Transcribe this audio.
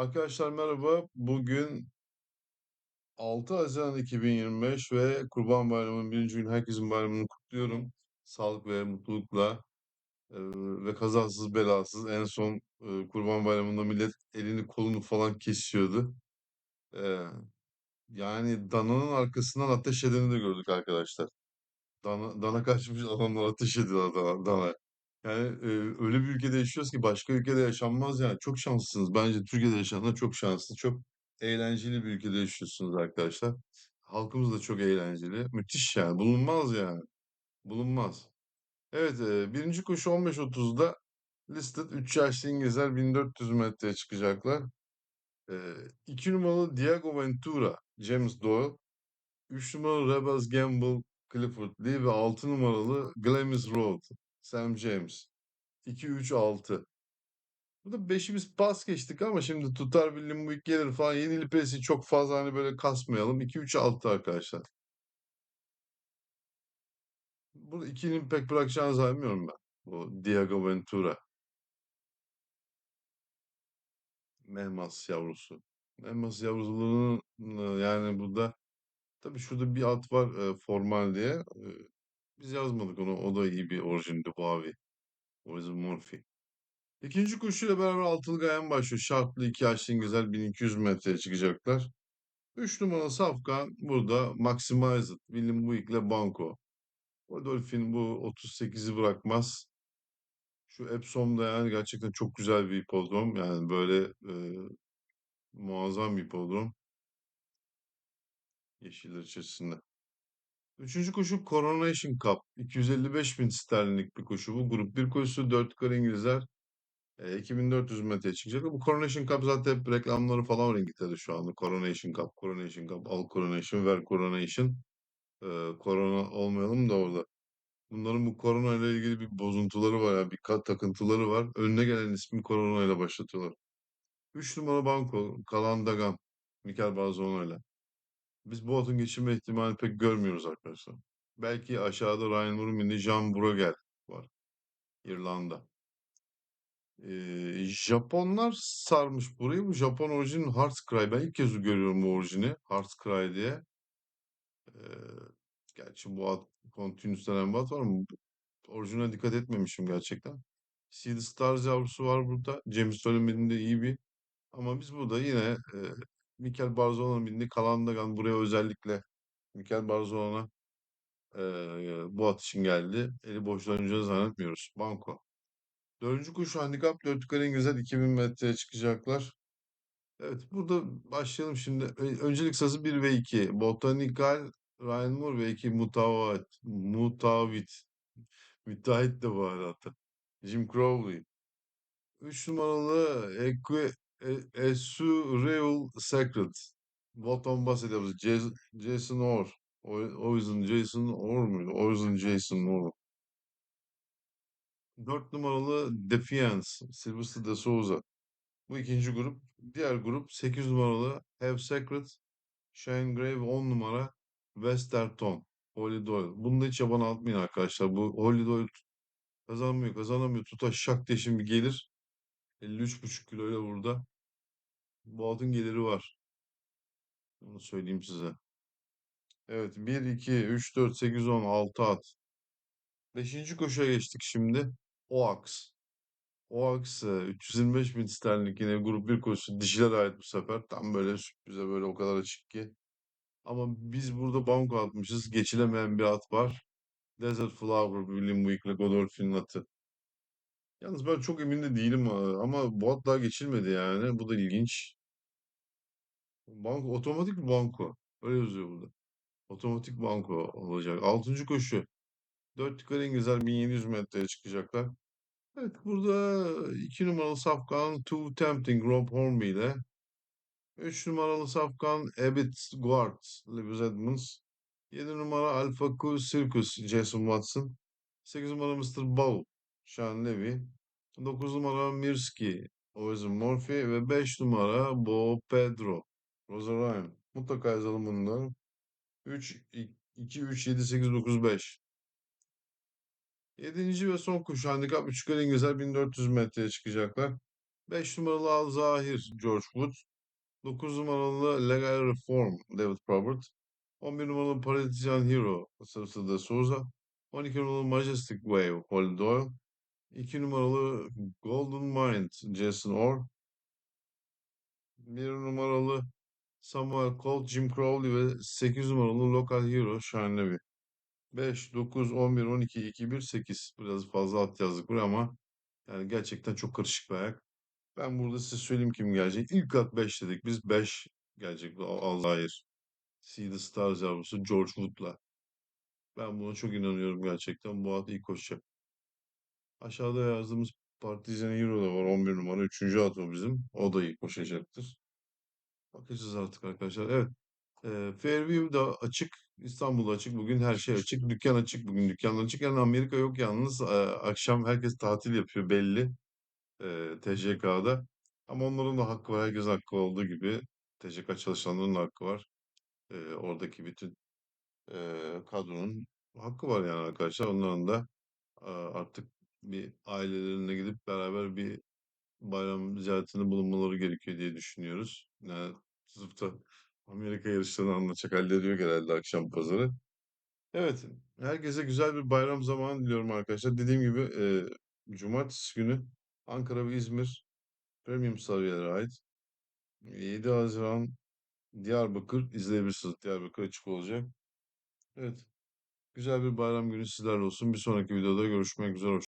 Arkadaşlar merhaba. Bugün 6 Haziran 2025 ve Kurban Bayramı'nın birinci gün herkesin bayramını kutluyorum. Sağlık ve mutlulukla e, ve kazasız belasız. En son e, Kurban Bayramı'nda millet elini kolunu falan kesiyordu. E, yani dananın arkasından ateş edeni de gördük arkadaşlar. Dana, dana kaçmış adamlar ateş ediyor dana, dana. Yani e, öyle bir ülkede yaşıyoruz ki başka ülkede yaşanmaz yani. Çok şanslısınız. Bence Türkiye'de yaşayanlar çok şanslı. Çok eğlenceli bir ülkede yaşıyorsunuz arkadaşlar. Halkımız da çok eğlenceli. Müthiş yani. Bulunmaz yani. Bulunmaz. Evet, e, birinci koşu 15.30'da listed 3 yaşlı İngilizler 1400 metreye çıkacaklar. E, 2 numaralı Diego Ventura, James Doyle. 3 numaralı Rebels Gamble, Clifford Lee ve 6 numaralı Glamis Road, Sam James. 2-3-6. Burada beşi biz pas geçtik ama şimdi tutar bir limbuik gelir falan. Yeni lipesi çok fazla hani böyle kasmayalım. 2-3-6 arkadaşlar. Burada ikinin pek bırakacağını zannetmiyorum ben. Bu Diego Ventura. Mehmas yavrusu. Mehmas yavrusunun yani burada tabii şurada bir at var e, formal diye. E, biz yazmadık onu. O da iyi bir orijinde bu abi. O yüzden Morphy. İkinci koşuyla beraber altılı gayen başlıyor. Şartlı iki yaşlı İngilizler 1200 metreye çıkacaklar. 3 numaralı Safkan burada Maximized, William Buick ile Banco. Rodolphin bu 38'i bırakmaz. Şu Epsom'da yani gerçekten çok güzel bir hipodrom. Yani böyle e, muazzam bir hipodrom. Yeşiller içerisinde. Üçüncü koşu Coronation Cup. 255 bin sterlinlik bir koşu bu. Grup bir koşusu 4 kar İngilizler. E, 2400 metreye çıkacak. Bu Coronation Cup zaten hep reklamları falan var İngiltere'de şu anda. Coronation Cup, Coronation Cup, Al Coronation, Ver Coronation. E, korona olmayalım da orada. Bunların bu korona ile ilgili bir bozuntuları var ya, bir kat takıntıları var. Önüne gelen ismi korona ile başlatıyorlar. 3 numara banko, Kalan Dagan, Mikel Barzona ile. Biz bu atın geçirme ihtimali pek görmüyoruz arkadaşlar. Belki aşağıda Ryan Murmini, Jean Bruegel var. İrlanda. Ee, Japonlar sarmış burayı. Bu Japon orijinin Heart's Ben ilk kez görüyorum bu orijini. Heart's diye. Ee, gerçi bu at Continuous denen bir at var ama orijine dikkat etmemişim gerçekten. Seed Stars yavrusu var burada. James Dolan'ın de iyi bir. Ama biz burada yine e, Mikel Barzola'nın bindiği Kalandagan buraya özellikle Mikel Barzola'na e, bu atışın geldi. Eli boş döneceğini zannetmiyoruz. Banko. Dördüncü koşu handikap 4 yukarı İngilizler 2000 metreye çıkacaklar. Evet burada başlayalım şimdi. Öncelik sırası 1 ve 2. Botanikal, Ryan Moore ve 2 Mutavit. Mutavit. Müteahhit de bu arada. Jim Crowley. 3 numaralı Equi, e, Esurreal Secret. Bottom bahsediyoruz. Jason, Jason Orr. O, o yüzden Jason Orr muydu? O yüzden Jason Orr. 4 numaralı Defiance. Sylvester de Souza. Bu ikinci grup. Diğer grup 8 numaralı Have Secret. Shane Grave 10 numara Westerton. Holy Doyle. Bunda hiç yaban atmayın arkadaşlar. Bu Holy Doyle kazanmıyor kazanamıyor. Tuta şak diye şimdi gelir. 53,5 kiloyla burada. Bu atın geliri var. Onu söyleyeyim size. Evet 1, 2, 3, 4, 8, 10, 6 at. Beşinci koşuya geçtik şimdi. Oax e, 325 bin sterlinlik yine grup bir koşusu. Dişiler ait bu sefer. Tam böyle sürprize böyle o kadar açık ki. Ama biz burada banko atmışız. Geçilemeyen bir at var. Desert Flower, William Buick'le Godolphin'in atı. Yalnız ben çok emin de değilim ama bu daha geçilmedi yani. Bu da ilginç. Banko, otomatik banko. Öyle yazıyor burada. Otomatik banko olacak. Altıncı koşu. 4 yukarı İngilizler 1700 metreye çıkacaklar. Evet burada 2 numaralı safkan Too Tempting Rob Hornby ile 3 numaralı safkan Abbott Guard Lewis Edmonds 7 numara Alpha Q Circus Jason Watson 8 numara Mr. Bow Sean Levy 9 numara Mirski Ozen Murphy ve 5 numara Bo Pedro Rosa Ryan. Mutlaka yazalım bunları. 3, 2, 3, 7, 8, 9, 5. Yedinci ve son koşu handikap 3 yukarı İngilizler 1400 metreye çıkacaklar. 5 numaralı Al Zahir George Wood. 9 numaralı Legal Reform David Probert. 11 numaralı Partizan Hero Sırsı de Souza. 12 numaralı Majestic Wave Holly Doyle. 2 numaralı Golden Mind Jason Orr. 1 numaralı Samuel Colt Jim Crowley ve 8 numaralı Local Hero Sean Levy. 5, 9, 11, 12, 2, 1, 8. Biraz fazla at yazdık buraya ama yani gerçekten çok karışık bir ayak. Ben burada size söyleyeyim kim gelecek. İlk at 5 dedik. Biz 5 gelecek. bu Al- Alzheimer. See the Stars yavrusu George Wood'la. Ben buna çok inanıyorum gerçekten. Bu at iyi koşacak. Aşağıda yazdığımız Partizan Hero da var 11 numara. Üçüncü at o bizim. O da iyi koşacaktır. Bakacağız artık arkadaşlar. Evet. E, Fairview da açık. İstanbul'da açık. Bugün her şey açık. Dükkan açık. Bugün dükkanlar açık. Yani Amerika yok yalnız. E, akşam herkes tatil yapıyor belli. E, TCK'da. Ama onların da hakkı var. Herkes hakkı olduğu gibi. TCK çalışanlarının da hakkı var. E, oradaki bütün e, kadronun hakkı var yani arkadaşlar. Onların da e, artık bir ailelerine gidip beraber bir bayram ziyaretinde bulunmaları gerekiyor diye düşünüyoruz. Yani sırf da Amerika yarışlarını anlatacak hallediyor genelde akşam pazarı. Evet, herkese güzel bir bayram zamanı diliyorum arkadaşlar. Dediğim gibi e, Cumartesi günü Ankara ve İzmir Premium seviyelere ait 7 Haziran Diyarbakır izleyebilirsiniz. Diyarbakır açık olacak. Evet, güzel bir bayram günü sizlerle olsun. Bir sonraki videoda görüşmek üzere.